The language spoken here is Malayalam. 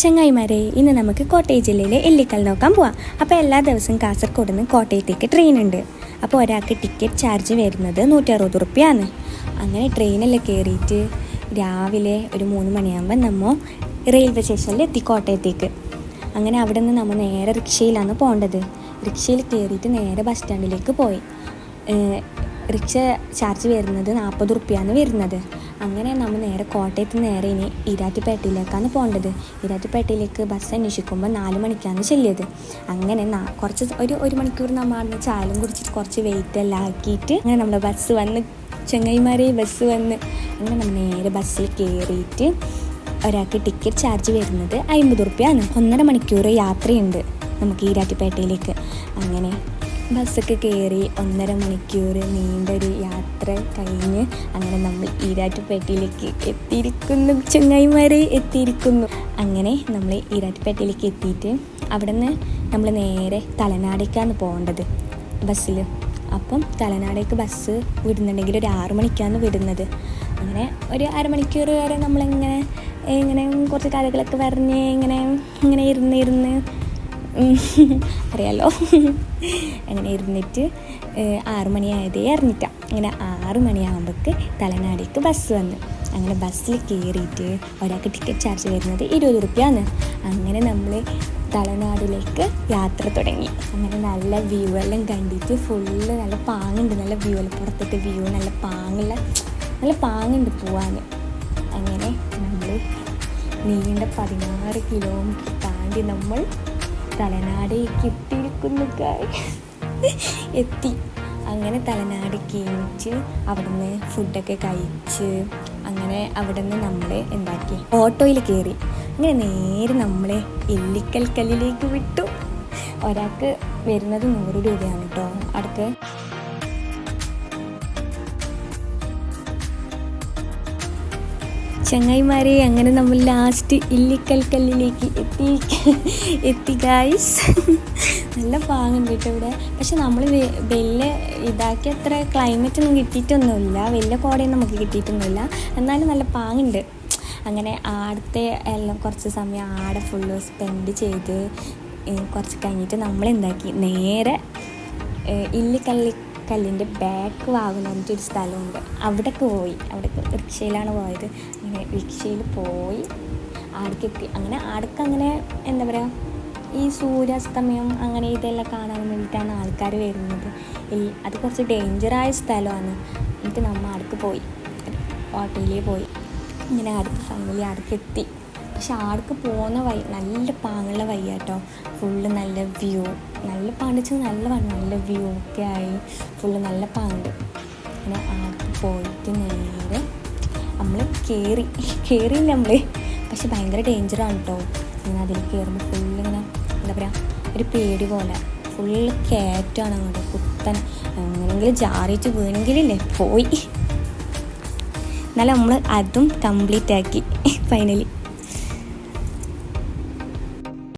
ചങ്ങായിമാരെ ഇന്ന് നമുക്ക് കോട്ടയം ജില്ലയിലെ എല്ലിക്കൽ നോക്കാൻ പോവാം. അപ്പോൾ എല്ലാ ദിവസവും കാസർഗോഡ് നിന്ന് കോട്ടയത്തേക്ക് ട്രെയിൻ ഉണ്ട്. അപ്പോൾ ഒരാൾക്ക് ടിക്കറ്റ് ചാർജ് വരുന്നത് നൂറ്ററുപത് റുപ്യാണ്. അങ്ങനെ ട്രെയിനിൽ കയറിയിട്ട് രാവിലെ ഒരു മൂന്ന് മണിയാകുമ്പോൾ നമ്മൾ റെയിൽവേ സ്റ്റേഷനിൽ എത്തി കോട്ടയത്തേക്ക്. അങ്ങനെ അവിടെ നിന്ന് നമ്മൾ നേരെ റിക്ഷയിലാണ് പോകേണ്ടത്. റിക്ഷയിൽ കയറിയിട്ട് നേരെ ബസ് സ്റ്റാൻഡിലേക്ക് പോയി. റിക്ഷ ചാർജ് വരുന്നത് നാൽപ്പത് റുപ്യാണ് വരുന്നത്. അങ്ങനെ നമ്മൾ നേരെ കോട്ടയത്ത് നേരെ ഇനി ഈരാറ്റുപേട്ടയിലേക്കാണ് പോകേണ്ടത്. ഈരാറ്റുപേട്ടയിലേക്ക് ബസ് അന്വേഷിക്കുമ്പോൾ നാല് മണിക്കാണ് ചെല്ലിയത്. അങ്ങനെ കുറച്ച് ഒരു ഒരു മണിക്കൂർ നമ്മൾ അവിടുന്ന് ചായലും കുടിച്ചിട്ട് കുറച്ച് വെയിറ്റ് എല്ലാം ആക്കിയിട്ട് അങ്ങനെ നമ്മുടെ ബസ് വന്ന് ചെങ്ങൈമാരെ ബസ് വന്ന് അങ്ങനെ നമ്മൾ നേരെ ബസ്സിൽ കയറിയിട്ട് ഒരാൾക്ക് ടിക്കറ്റ് ചാർജ് വരുന്നത് അമ്പത് റുപ്യാണ് ഒന്നര മണിക്കൂർ യാത്രയുണ്ട് നമുക്ക് ഈരാറ്റുപേട്ടയിലേക്ക്. അങ്ങനെ ബസ്സൊക്കെ കയറി ഒന്നര മണിക്കൂർ നീണ്ടൊരു യാത്ര കഴിഞ്ഞ് അങ്ങനെ നമ്മൾ ഈരാറ്റുപേട്ടയിലേക്ക് എത്തിയിരിക്കുന്നു. ചങ്ങായിമാരെ എത്തിയിരിക്കുന്നു. അങ്ങനെ നമ്മൾ ഈരാറ്റുപേട്ടയിലേക്ക് എത്തിയിട്ട് അവിടെ നിന്ന് നമ്മൾ നേരെ തലനാടേക്കാണ് പോകേണ്ടത് ബസ്സിൽ. അപ്പം തലനാടേക്ക് ബസ് വിടുന്നുണ്ടെങ്കിൽ ഒരു ആറു മണിക്കാണ് വിടുന്നത്. അങ്ങനെ ഒരു അരമണിക്കൂർ വരെ നമ്മളിങ്ങനെ ഇങ്ങനെ കുറച്ച് കഥകളൊക്കെ പറഞ്ഞ് ഇങ്ങനെ ഇങ്ങനെ ഇരുന്ന് ഇരുന്ന് അറിയാലോ. അങ്ങനെ ഇരുന്നിട്ട് ആറ് മണിയായതേ അറിഞ്ഞിട്ട. അങ്ങനെ ആറ് മണിയാകുമ്പോൾക്ക് തലനാടേക്ക് ബസ് വന്നു. അങ്ങനെ ബസ്സിൽ കയറിയിട്ട് ഒരാൾക്ക് ടിക്കറ്റ് ചാർജ് വരുന്നത് ഇരുപത് റുപ്യാണ്. അങ്ങനെ നമ്മൾ തലനാടിലേക്ക് യാത്ര തുടങ്ങി. അങ്ങനെ നല്ല വ്യൂ എല്ലാം കണ്ടിട്ട് ഫുള്ള് നല്ല പാങ്ങുണ്ട്. നല്ല വ്യൂ എല്ലാം പുറത്തിട്ട് വ്യൂ നല്ല പാങ്ങുള്ള നല്ല പാങ്ങുണ്ട് പോവാൻ അങ്ങനെ നമ്മൾ നീണ്ട പതിനാറ് കിലോമീറ്റർ താണ്ടി നമ്മൾ തലനാടേക്ക് കിട്ടിയിരിക്കുന്നു. എത്തി. അങ്ങനെ തലനാട് കീഴിച്ച് അവിടുന്ന് ഫുഡൊക്കെ കഴിച്ച് അങ്ങനെ അവിടുന്ന് നമ്മൾ എന്താക്കി? ഓട്ടോയിൽ കയറി. അങ്ങനെ നേരെ നമ്മളെ എല്ലിക്കൽ കല്ലിലേക്ക് വിട്ടു. ഒരാൾക്ക് വരുന്നത് നൂറ് രൂപയാണ് കേട്ടോ അടുത്ത് ചങ്ങായിമാരെ അങ്ങനെ നമ്മൾ ലാസ്റ്റ് ഇല്ലിക്കൽ കല്ലിലേക്ക് എത്തി. എത്തി ഗായ്സ് നല്ല പാങ്ങുണ്ട് കേട്ടോ ഇവിടെ. പക്ഷെ നമ്മൾ വലിയ ഇതാക്കി അത്ര ക്ലൈമറ്റ് ഒന്നും കിട്ടിയിട്ടൊന്നുമില്ല. വലിയ കോടയൊന്നും നമുക്ക് കിട്ടിയിട്ടൊന്നുമില്ല. എന്നാലും നല്ല പാങ്ങുണ്ട് അങ്ങനെ ആടത്തെ എല്ലാം കുറച്ച് സമയം ആടെ ഫുള്ള് സ്പെൻഡ് ചെയ്ത് കുറച്ച് കഴിഞ്ഞിട്ട് നമ്മൾ എന്താക്കി? നേരെ ഇല്ലിക്കല്ലി കല്ലിന്റെ ബാക്ക് വാങ്ങുന്ന പറഞ്ഞിട്ട് ഒരു സ്ഥലമുണ്ട്. അവിടേക്ക് പോയി. അവിടെ റിക്ഷയിലാണ് പോയത്. അങ്ങനെ റിക്ഷയിൽ പോയി. ആടക്കെത്തി അങ്ങനെ ആടക്ക് അങ്ങനെ എന്താ പറയുക ഈ സൂര്യാസ്തമയം അങ്ങനെ ഇതെല്ലാം കാണാൻ വേണ്ടിയിട്ടാണ് ആൾക്കാർ വരുന്നത്. അത് കുറച്ച് ഡേഞ്ചറായ സ്ഥലമാണ്. എന്നിട്ട് നമ്മൾ അടുത്ത് പോയി. ഓട്ടോയിൽ പോയി. ഇങ്ങനെ അടുത്ത് ഫൈനലി അടുത്തെത്തി പക്ഷെ ആർക്ക് പോകുന്ന വഴി നല്ല പാങ്ങുള്ള വഴിയാട്ടോ ഫുള്ള് നല്ല വ്യൂ. നല്ല പാണ്ടിച്ച് നല്ല നല്ല വ്യൂ ഒക്കെ ആയി. ഫുള്ള് നല്ല പാങ്ങ്. അങ്ങനെ ആർക്ക് പോയിട്ട് നേരെ നമ്മൾ കയറി കയറിയില്ല നമ്മൾ പക്ഷെ ഭയങ്കര ഡേഞ്ചറാണ് കേട്ടോ ഇങ്ങനെ അതിൽ കയറുമ്പോൾ ഫുള്ള് ഇങ്ങനെ എന്താ പറയുക ഒരു പേടി പോലെ. ഫുള്ള് കയറ്റാണ് അങ്ങോട്ട്. കുത്തൻ എങ്ങനെയെങ്കിലും ജാറിയിട്ട് വീണെങ്കിലില്ലേ? പോയി. എന്നാലും നമ്മൾ അതും കംപ്ലീറ്റ് ആക്കി. ഫൈനലി